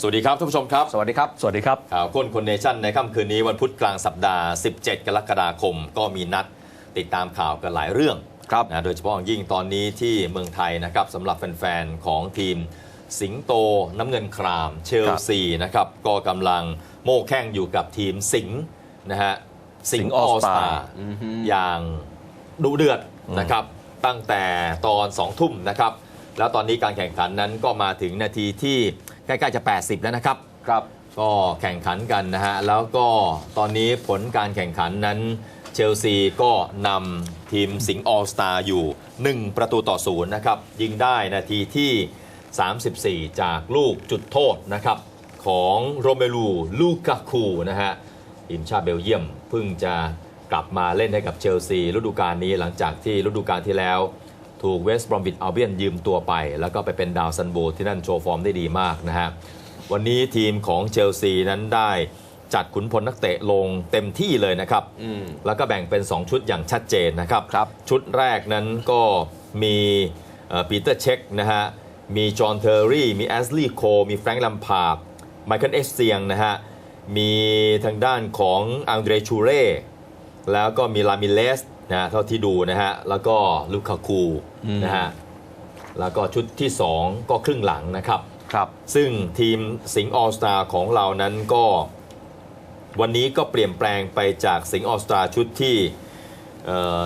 สวัสดีครับท่านผู้ชมครับ สวัสดีครับ สวัสดีครับ ข่าวก้นคนเนชั่นในค่ำคืนนี้วันพุธกลางสัปดาห์ 17 กรกฎาคม ก็มีนัดติดตามข่าวกันหลายเรื่องครับนะโดยเฉพาะอย่างยิ่งตอนนี้ที่เมืองไทยนะครับสำหรับแฟนๆ ของทีมสิงโตน้ำเงินครามเชลซีนะครับก็กำลังโม่แข่งอยู่กับทีมสิงห์นะฮะสิงห์สิงห์ออ All สตา Star อย่างดุเดือดนะครับตั้งแต่ตอน2ทุ่มนะครับแล้วตอนนี้การแข่งขันนั้นก็มาถึงนาทีที่ ใกล้ๆจะ 80 แล้วนะครับ ครับ ก็แข่งขันกันนะฮะ แล้วก็ตอนนี้ผลการแข่งขันนั้นเชลซีก็นำทีมสิงห์ออลสตาอยู่ 1 ประตูต่อศูนย์นะครับ ยิงได้นาทีที่ 34 จากลูกจุดโทษนะครับ ของโรเมลูลูกาคูนะฮะทีมชาติเบลเยียมเพิ่งจะกลับมาเล่นให้กับเชลซีฤดูกาลนี้หลังจากที่ฤดูกาลที่แล้ว ถูกเวสต์บรอมบิดอัลเบียนยืมตัวไป แล้วก็ไปเป็นดาวซันโบที่นั่นโชว์ฟอร์มได้ดีมากนะฮะวันนี้ทีมของเชลซีนั้นได้จัดขุนพลนักเตะลงเต็มที่เลยนะครับอืมแล้วก็แบ่งเป็น 2 ชุดอย่างชัดเจนนะครับครับชุดแรกนั้นก็มีปีเตอร์เช็คนะฮะ มีจอห์นเทอร์รี่ มีแอสลีย์โค มีแฟรงค์ลัมพาร์ดไมเคิลเอสเซียงนะฮะ มีทางด้านของอังเดรชูเร่ แล้วก็มีลามิเลส นะฮะเท่าที่ดูนะฮะ แล้วก็ลูคาคูนะฮะ แล้วก็ชุดที่ 2 ก็ครึ่งหลังนะครับ ครับ ซึ่งทีมสิงห์ออลสตาของเรานั้นก็ วันนี้ก็เปลี่ยนแปลงไปจากสิงห์ออลสตาชุดที่เอ่อ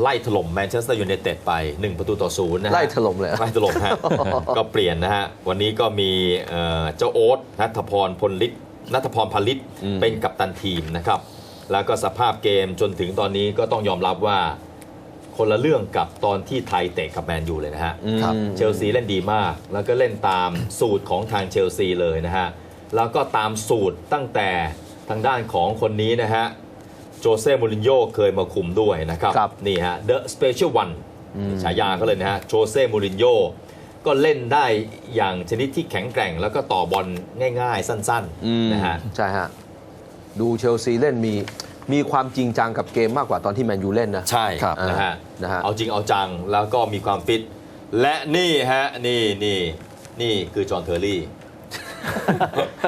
ไล่ถล่มแมนเชสเตอร์ยูไนเต็ดไป 1 ประตูต่อศูนย์นะฮะไล่ถล่มเลยไล่ถล่มฮะ ก็เปลี่ยนนะฮะ วันนี้ก็มีเอ่อเจ้าโอ๊ตนัทพรพลลิตนัทพรพลิตอืมเป็นกัปตันทีมนะครับ แล้วก็สภาพเกมจนถึงตอนนี้ก็ต้องยอมรับว่า คนละเรื่องกับตอนที่ไทยเตะกับแมนยูเลยนะฮะครับ เชลซีเล่นดีมาก แล้วก็เล่นตามสูตรของทางเชลซีเลยนะฮะ แล้วก็ตามสูตรตั้งแต่ทางด้านของคนนี้นะฮะ โจเซ่มูรินโญ่เคยมาคุมด้วยนะครับ ครับ นี่ฮะ The Special One ฉายาเขาเลยนะฮะ โจเซ่มูรินโญ่ก็เล่นได้อย่างชนิดที่แข็งแกร่ง แล้วก็ต่อบอลง่าย ๆ สั้นอืมๆนะฮะ ใช่ฮะ ดูเชลซีเล่นมีมีความจริงจังกับเกมมากกว่าตอนที่แมนยูเล่นนะ ใช่ครับนะฮะนะฮะ เอาจริงเอาจังแล้วก็มีความฟิต และนี่ฮะ นี่นี่นี่คือจอห์นเทอร์รี่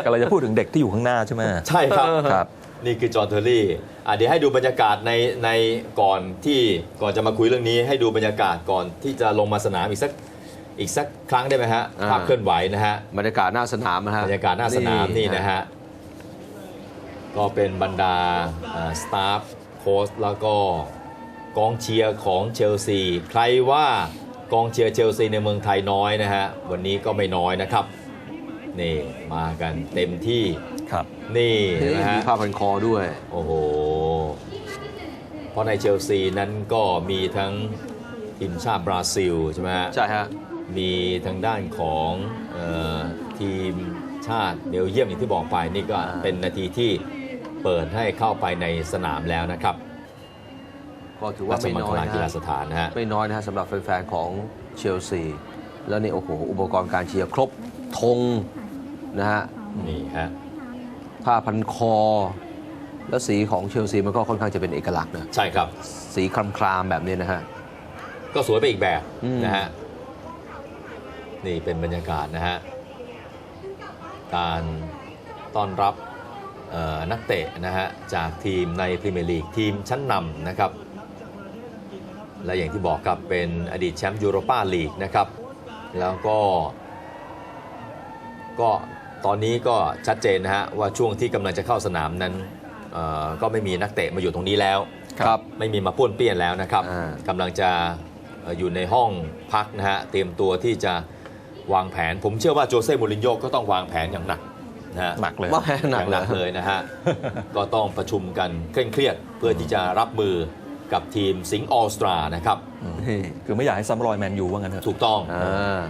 กำลังจะพูดถึงเด็กที่อยู่ข้างหน้าใช่ไหมใช่ครับ ครับ นี่คือจอห์นเทอร์รี่อะเดี๋ยวให้ดูบรรยากาศในในก่อนที่ก่อนจะมาคุยเรื่องนี้ ให้ดูบรรยากาศก่อนที่จะลงมาสนามอีกสักอีกสักครั้งได้ไหมฮะอ่า ภาพเคลื่อนไหวนะฮะบรรยากาศหน้าสนามนะฮะบรรยากาศหน้าสนามนี่นะฮะ ก็เป็นบรรดาสตาฟโค้ชแล้วก็กองเชียร์ของเชลซี ใครว่ากองเชียร์เชลซีในเมืองไทยน้อยนะฮะ วันนี้ก็ไม่น้อยนะครับ นี่มากันเต็มที่ครับ นี่นี่นะมีฮะผ้าพันคอด้วย โอ้โห เพราะในเชลซีนั้นก็มีทั้งทีมชาติบราซิลใช่ไหมฮะ ใช่ฮะ มีทางด้านของเออทีมชาติเบลเยียมอย่างที่บอกไปนี่ก็อ่าเป็นนาทีที่ เปิดให้เข้าไปในสนามแล้วนะครับก็ถือว่าราชไม่มังน้อคยลานะกีฬาฮะสถานนะฮะไม่น้อยนะฮะสำหรับแฟนๆของเชลซี แล้วนี่โอ้โหอุปกรณ์การเชียร์ครบธงนะฮะนี่ฮะผ้าพันคอ แล้วสีของเชลซีมันก็ค่อนข้างจะเป็นเอกลักษณ์นะใช่ครับ สีคลามคลามๆแบบนี้นะฮะก็สวยไปอีกแบบอืมนะฮะนี่เป็นบรรยากาศนะฮะการต้อนรับเอ่อ นักเตะนะฮะจากทีมในพรีเมียร์ลีกทีมชั้นนำนะครับ และอย่างที่บอกครับเป็นอดีตแชมป์ยูโรปาลีกนะครับ แล้วก็ ก็ตอนนี้ก็ชัดเจนนะฮะว่าช่วงที่กำลังจะเข้าสนามนั้นเอ่อก็ไม่มีนักเตะมาอยู่ตรงนี้แล้วครับไม่มีมาป้วนเปี้ยนแล้วนะครับอ่ากำลังจะเอ่ออยู่ในห้องพักนะฮะเตรียมตัวที่จะวางแผน ผมเชื่อว่าโจเซ่มูรินโญ่ก็ต้องวางแผนอย่างหนัก นะฮะหนักเลยว่าหอนักย่างเลหนัยกเลยนะฮะ ก็ต้องประชุมกันเคร่งเครียดเพื่อที่จะรับมือกับทีมสิงห์ออสตรานะครับนี่คือไม่อยากให้ซ้ำรอยแมนยูว่างั้นเถอะถูกต้องอ่า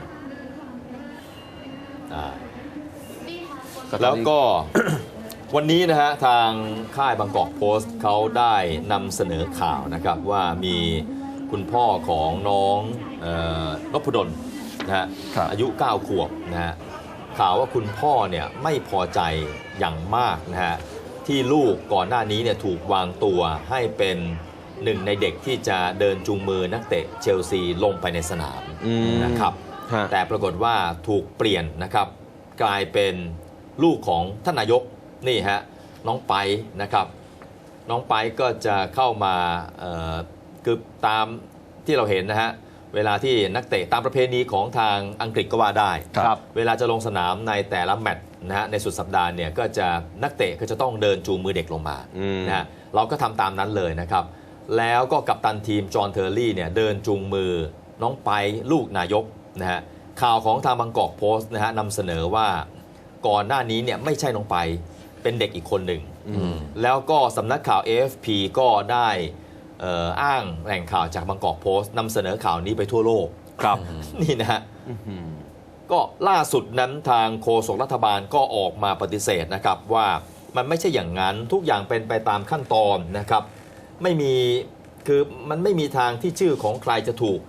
อ่าตอนแล้วนี้ก็วันนี้นะฮะ ทางค่ายบางกอกโพสต์เขาได้นำเสนอข่าวนะครับ ว่ามีคุณพ่อของน้องเอ่อนพดลนะฮะครับอายุ 9 ขวบนะฮะ ข่าวว่าคุณพ่อเนี่ยไม่พอใจอย่างมากนะฮะที่ลูกก่อนหน้านี้เนี่ยถูกวางตัวให้เป็นหนึ่งในเด็กที่จะเดินจูงมือนักเตะเชลซีลงไปในสนามอืมนะครับฮะแต่ปรากฏว่าถูกเปลี่ยนนะครับ กลายเป็นลูกของท่านนายกนี่ฮะน้องไปนะครับ น้องไปก็จะเข้ามาเอ่อคือตามที่เราเห็นนะฮะ เวลาที่นักเตะตามประเพณีของทางอังกฤษก็ว่าได้ ครับ เวลาจะลงสนามในแต่ละแมตช์นะฮะในสุดสัปดาห์เนี่ยก็จะนักเตะก็จะต้องเดินจูงมือเด็กลงมาอืม นะฮะเราก็ทำตามนั้นเลยนะครับ แล้วก็กัปตันทีมจอห์นเทอร์รี่เนี่ยเดินจูงมือน้องไปลูกนายกนะฮะข่าวของทางบางกอกโพสต์นะฮะนำเสนอว่าก่อนหน้านี้เนี่ยไม่ใช่น้องไปเป็นเด็กอีกคนหนึ่งอืมแล้วก็สำนักข่าว AFP ก็ได้เอ่ออ้างแหล่งข่าวจากบางกอกโพสต์นำเสนอข่าวนี้ไปทั่วโลกครับ นี่นะฮะอืมก็ล่าสุดนั้นทางโฆษกรัฐบาลก็ออกมาปฏิเสธนะครับว่ามันไม่ใช่อย่างนั้นทุกอย่างเป็นไปตามขั้นตอนนะครับ ไม่มีคือมันไม่มีทางที่ชื่อของใครจะถูก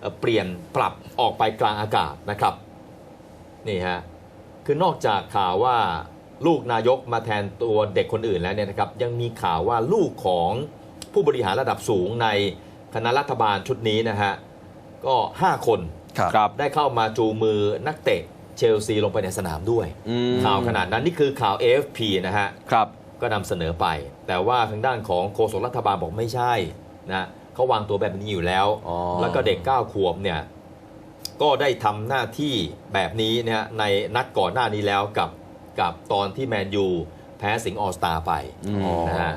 เอ่อเปลี่ยนปรับออกไปกลางอากาศนะครับนี่ฮะคือนอกจากข่าวว่าลูกนายกมาแทนตัวเด็กคนอื่นแล้วเนี่ยนะครับ ยังมีข่าวว่าลูกของ ผู้บริหารระดับสูงในคณะรัฐบาลชุดนี้นะฮะ ก็ 5 คนครับครับได้เข้ามาจูงมือนักเตะเชลซีลงไปในสนามด้วยอืมข่าวขนาดนั้นนี่คือข่าว AFP นะฮะครับก็นำเสนอไป แต่ว่าทางด้านของโฆษกรัฐบาลบอกไม่ใช่นะเขาวางตัวแบบนี้อยู่แล้วอ๋อแล้วก็เด็ก 9 ขวบเนี่ยก็ได้ทำหน้าที่แบบนี้นะฮะในนัดก่อนหน้านี้แล้วกับกับตอนที่แมนยูแพ้สิงห์ออสตาไปอืมนะฮะ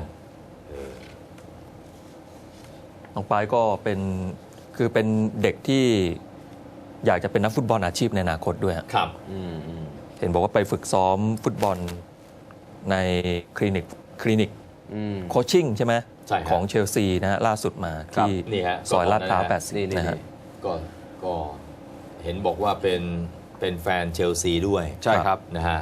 น้องปายก็เป็นคือเป็นเด็กที่อยากจะเป็นนักฟุตบอลอาชีพในอนาคตด้วยฮะครับอืมอืมเห็นบอกว่าไปฝึกซ้อมฟุตบอลในคลินิกคลินิกอืม โคชชิ่งใช่ไหมใช่ครับ ของเชลซีนะฮะล่าสุดมาครับที่นี่ฮะซอยลาดพร้าวก็ออกมานี่80นี่นะฮะนี่ก็ก็เห็นบอกว่าเป็นเป็นแฟนเชลซีด้วยใช่ครับ นะฮะ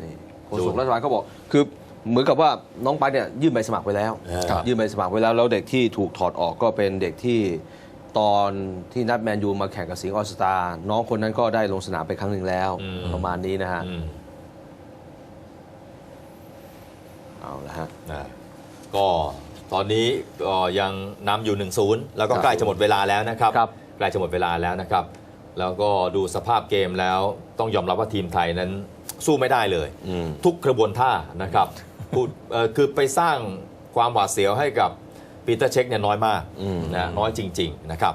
นี่โฆษกรัฐบาลเขาบอก คือ เหมือนกับว่าน้องไปเนี่ยยื่นใบสมัครไปแล้ว ครับยื่นใบสมัครไปแล้ว แล้วเด็กที่ถูกถอดออกก็เป็นเด็กที่ตอนที่นัดแมนยูมาแข่งกับสิงห์ออสตาน้องคนนั้นก็ได้ลงสนามไปครั้งหนึ่งแล้วอืม ประมาณนี้นะฮะอืมเอาละฮะ นะก็ตอนนี้ก็ยังนำอยู่1-0แล้วก็ครับใกล้จะหมดเวลาแล้วนะครับ ครับ ใกล้จะหมดเวลาแล้วนะครับ แล้วก็ดูสภาพเกมแล้วต้องยอมรับว่าทีมไทยนั้นสู้ไม่ได้เลย อืม ทุกกระบวนท่านะครับ พูดคือไปสร้างความหวาดเสียวให้กับปีเตอร์เช็คเนี่ยน้อยมากนะน้อยจริง ๆ นะครับ